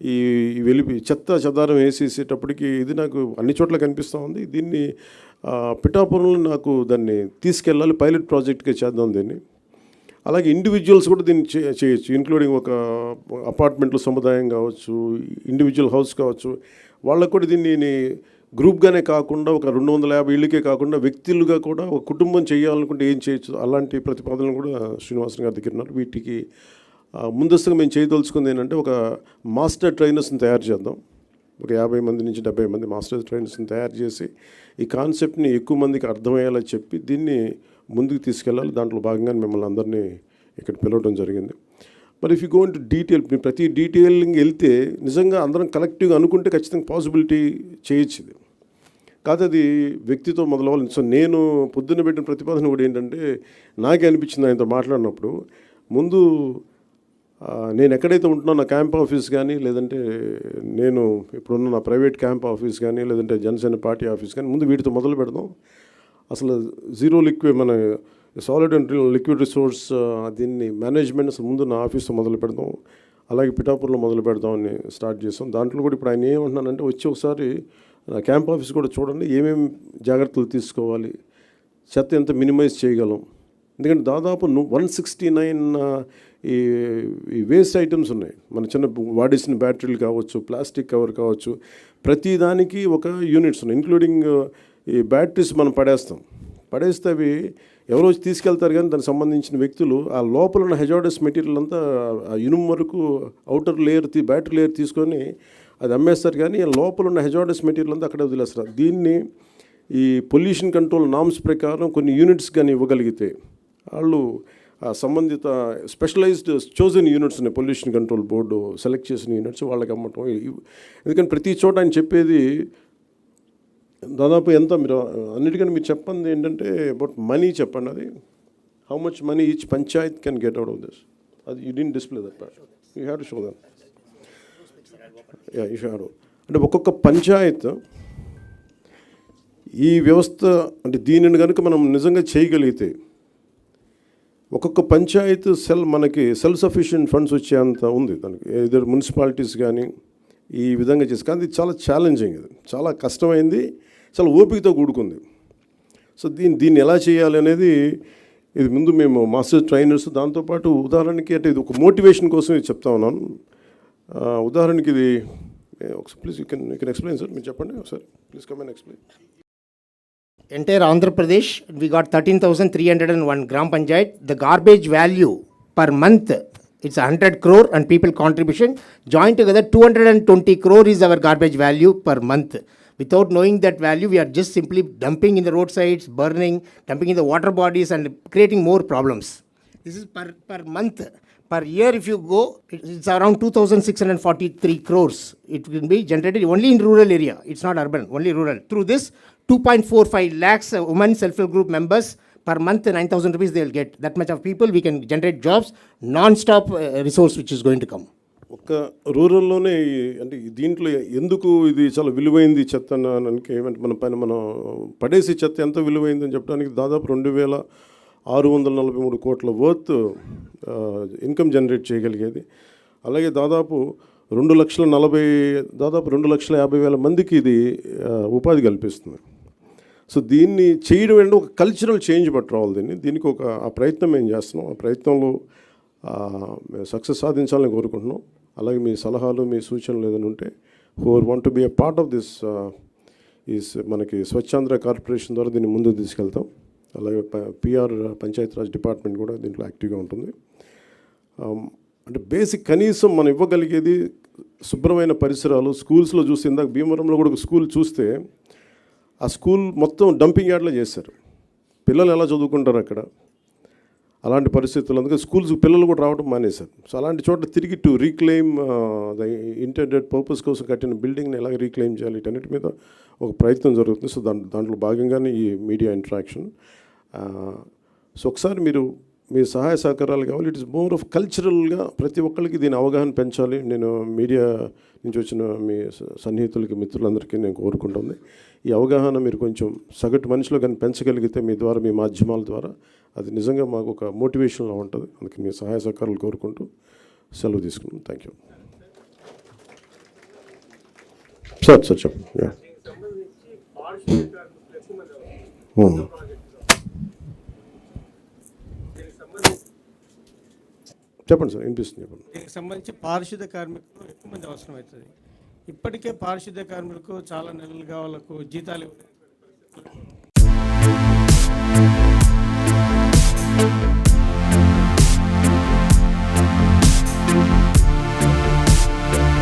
ఈ వెలిపి చెత్త చెదారం వేసేసేటప్పటికి ఇది నాకు అన్ని చోట్ల కనిపిస్తూ ఉంది. దీన్ని పిఠాపురంలో నాకు దాన్ని తీసుకెళ్ళాలి పైలట్ ప్రాజెక్ట్గా చేద్దాం దీన్ని. అలాగే ఇండివిజువల్స్ కూడా దీన్ని చేయొచ్చు ఇంక్లూడింగ్ ఒక అపార్ట్మెంట్లో సముదాయం కావచ్చు ఇండివిజువల్ హౌస్ కావచ్చు. వాళ్ళకు కూడా దీన్ని గ్రూప్గానే కాకుండా ఒక రెండు వందల యాభై ఇళ్ళకే కాకుండా వ్యక్తులుగా కూడా ఒక కుటుంబం చేయాలనుకుంటే ఏం చేయొచ్చు? అలాంటి ప్రతిపాదనలు కూడా శ్రీనివాసన్ గారి దగ్గర ఉన్నారు. వీటికి ముందస్తుగా మేము చేయదలుచుకుంది ఏంటంటే ఒక మాస్టర్ ట్రైనర్స్ని తయారు చేద్దాం. ఒక యాభై మంది నుంచి డెబ్బై మంది మాస్టర్ ట్రైనర్స్ని తయారు చేసి ఈ కాన్సెప్ట్ని ఎక్కువ మందికి అర్థమయ్యేలా చెప్పి దీన్ని ముందుకు తీసుకెళ్ళాలి. దాంట్లో భాగంగా మిమ్మల్ని అందరినీ ఇక్కడ పిలవడం జరిగింది. మరి if you gonna to detail ప్రతి డీటెయిలింగ్ వెళ్తే నిజంగా అందరం కలెక్టివ్గా అనుకుంటే ఖచ్చితంగా పాసిబిలిటీ చేయొచ్చు ఇది. కాదు అది వ్యక్తితో మొదలవ్వాలి. సో నేను పొద్దున్న పెట్టిన ప్రతిపాదన కూడా ఏంటంటే నాకే అనిపించింది ఆయనతో మాట్లాడినప్పుడు ముందు నేను ఎక్కడైతే ఉంటున్నా నా క్యాంప్ ఆఫీస్ కానీ లేదంటే నేను ఇప్పుడున్న నా ప్రైవేట్ క్యాంప్ ఆఫీస్ కానీ లేదంటే జనసేన పార్టీ ఆఫీస్ కానీ ముందు వీటితో మొదలు పెడదాం. అసలు జీరో లిక్విడ్ మన సాలిడ్ అండ్ లిక్విడ్ రిసోర్స్ దీన్ని మేనేజ్మెంట్ అసలు ముందు నా ఆఫీస్తో మొదలు పెడదాం. అలాగే పిఠాపూర్లో మొదలు పెడదామని స్టార్ట్ చేస్తాం. దాంట్లో కూడా ఇప్పుడు ఆయన ఏమంటున్నానంటే వచ్చి ఒకసారి నా క్యాంప్ ఆఫీస్ కూడా చూడండి ఏమేమి జాగ్రత్తలు తీసుకోవాలి చెత్త ఎంత మినిమైజ్ చేయగలం. ఎందుకంటే దాదాపు వన్ సిక్స్టీ నైన్ ఈ ఈ వేస్ట్ ఐటమ్స్ ఉన్నాయి. మన చిన్న వాడేసిన బ్యాటరీలు కావచ్చు ప్లాస్టిక్ కవర్ కావచ్చు ప్రతి దానికి ఒక యూనిట్స్ ఉన్నాయి. ఇంక్లూడింగ్ ఈ బ్యాటరీస్ మనం పడేస్తాం. పడేస్తే అవి ఎవరో వచ్చి తీసుకెళ్తారు కానీ దానికి సంబంధించిన వ్యక్తులు ఆ లోపల ఉన్న హెజార్డస్ మెటీరియల్ అంతా ఆ ఇనుము వరకు అవుటర్ లేయర్ తీ బ్యాటరీ లేయర్ తీసుకొని అది అమ్మేస్తారు కానీ ఆ లోపల ఉన్న హెజార్డస్ మెటీరియల్ అంతా అక్కడే వదిలేస్తారు. దీన్ని ఈ పొల్యూషన్ కంట్రోల్ నామ్స్ ప్రకారం కొన్ని యూనిట్స్ కానీ ఇవ్వగలిగితే వాళ్ళు సంబంధిత specialized chosen units pollution control board select చేసిన యూనిట్స్ వాళ్ళకి అమ్మటం. ఎందుకంటే ప్రతి చోట ఆయన చెప్పేది దాదాపు ఎంత మీరు అన్నిటికన్నా మీరు చెప్పండి ఏంటంటే అబౌట్ మనీ చెప్పండి. అది how much money each panchayat can get out of this అది you dean display that part you have to show that you have అంటే ఒక్కొక్క పంచాయత్ ఈ వ్యవస్థ అంటే దీనిని కనుక మనం నిజంగా చేయగలిగితే ఒక్కొక్క పంచాయత్ సెల్ మనకి సెల్ఫ్ సఫిషియెంట్ ఫండ్స్ వచ్చేంత ఉంది. దానికి ఇద్దరు మున్సిపాలిటీస్ కానీ ఈ విధంగా చేసి కానీ ఇది చాలా ఛాలెంజింగ్ ఇది. చాలా కష్టమైంది చాలా ఓపికతో కూడుకుంది. సో దీన్ని దీన్ని ఎలా చేయాలి అనేది ఇది ముందు మేము మాస్టర్ ట్రైనర్స్ దాంతోపాటు ఉదాహరణకి అంటే ఇది ఒక మోటివేషన్ కోసం ఇది చెప్తా ఉన్నాను. ఉదాహరణకి ఇది ఒకసారి please you can you can explain sir మీరు చెప్పండి ఒకసారి. Please come and explain. Entire Andhra Pradesh, we got 13,301 Gram Panchayat. The garbage value per month, it's 100 crore and people contribution. Joined together, 220 crore is our garbage value per month. Without knowing that value, we are just simply dumping in the roadsides, burning, dumping in the water bodies and creating more problems. This is per, per month. Per year, if you go, it- it's around 2,643 crores. It will be generated only in rural area. It's not urban, only rural. Through this, 2.45 lakhs uh, women self-help group members per month, 9,000 rupees they'll get. That much of people, we can generate jobs, non-stop uh, resource which is going to come. ఒక్క రూరల్లోనే ఈ- అంటే ఈ దీంట్లో ఎందుకు ఇది చాలా విలువైంది చెత్త అనడానికి ఏమంటే మన పైన మనం పడేసి చెత్త ఎంత విలువైందని చెప్పడానికి దాదాపు రెండు వేల ఆరు వందల నలభై మూడు కోట్ల వర్త్ ఇన్కమ్ జనరేట్ చేయగలిగేది. అలాగే దాదాపు రెండు లక్షల నలభై దాదాపు రెండు లక్షల యాభై వేల మందికి ఇది ఉపాధి కల్పిస్తుంది. సో దీన్ని చేయడం అంటే ఒక కల్చరల్ చేంజ్ పట్టుకోవాలి దీన్ని. దీనికి ఒక ఆ ప్రయత్నం మేము చేస్తున్నాం. ఆ ప్రయత్నంలో సక్సెస్ సాధించాలని కోరుకుంటున్నాం. అలాగే మీ సలహాలు మీ సూచనలు ఏదైనా ఉంటే who're want to be a part of this ఈ మనకి స్వచ్ఛాంధ్ర కార్పొరేషన్ ద్వారా దీన్ని ముందుకు తీసుకెళ్తాం. అలాగే పిఆర్ పంచాయతీరాజ్ డిపార్ట్మెంట్ కూడా దీంట్లో యాక్టివ్గా ఉంటుంది. అంటే బేసిక్ కనీసం మనం ఇవ్వగలిగేది శుభ్రమైన పరిసరాలు స్కూల్స్లో చూస్తే ఇందాక భీమవరంలో కూడా ఒక స్కూల్ చూస్తే ఆ స్కూల్ మొత్తం డంపింగ్ యార్డ్లో చేశారు. పిల్లలు ఎలా చదువుకుంటారు అక్కడ? అలాంటి పరిస్థితులు అందుకే స్కూల్స్ పిల్లలు కూడా రావడం మానేశారు. సో అలాంటి చోట్ల తిరిగి to reclaim the intended purpose కోసం కట్టిన బిల్డింగ్ని ఎలా రీక్లెయిమ్ చేయాలి వీటన్నిటి మీద ఒక ప్రయత్నం జరుగుతుంది. సో దాంట్లో దాంట్లో భాగంగానే ఈ మీడియా ఇంటరాక్షన్ సో ఒకసారి మీరు మీ సహాయ సహకారాలు కావాలి. ఇట్ ఇస్ మోర్ ఆఫ్ కల్చరల్గా ప్రతి ఒక్కరికి దీని అవగాహన పెంచాలి. నేను మీడియా నుంచి వచ్చిన మీ సన్నిహితులకి మిత్రులందరికీ నేను కోరుకుంటుంది. ఈ అవగాహన మీరు కొంచెం సగటు మనిషిలో కానీ పెంచగలిగితే మీ ద్వారా మీ మాధ్యమాల ద్వారా అది నిజంగా మాకు ఒక మోటివేషన్లా ఉంటుంది. అందుకే మీ సహాయ సహకారాలు కోరుకుంటూ సెలవు తీసుకున్నాను థ్యాంక్ యూ సార్ సార్ చెప్పండి. చెప్పండి సార్ వినిపిస్తుంది దీనికి సంబంధించి పారిశుద్ధ కార్మికులు ఎక్కువ మంది అవసరం అవుతుంది ఇప్పటికే పారిశుద్ధ కార్మికులకు చాలా నెలలుగా వాళ్ళకు జీతాలు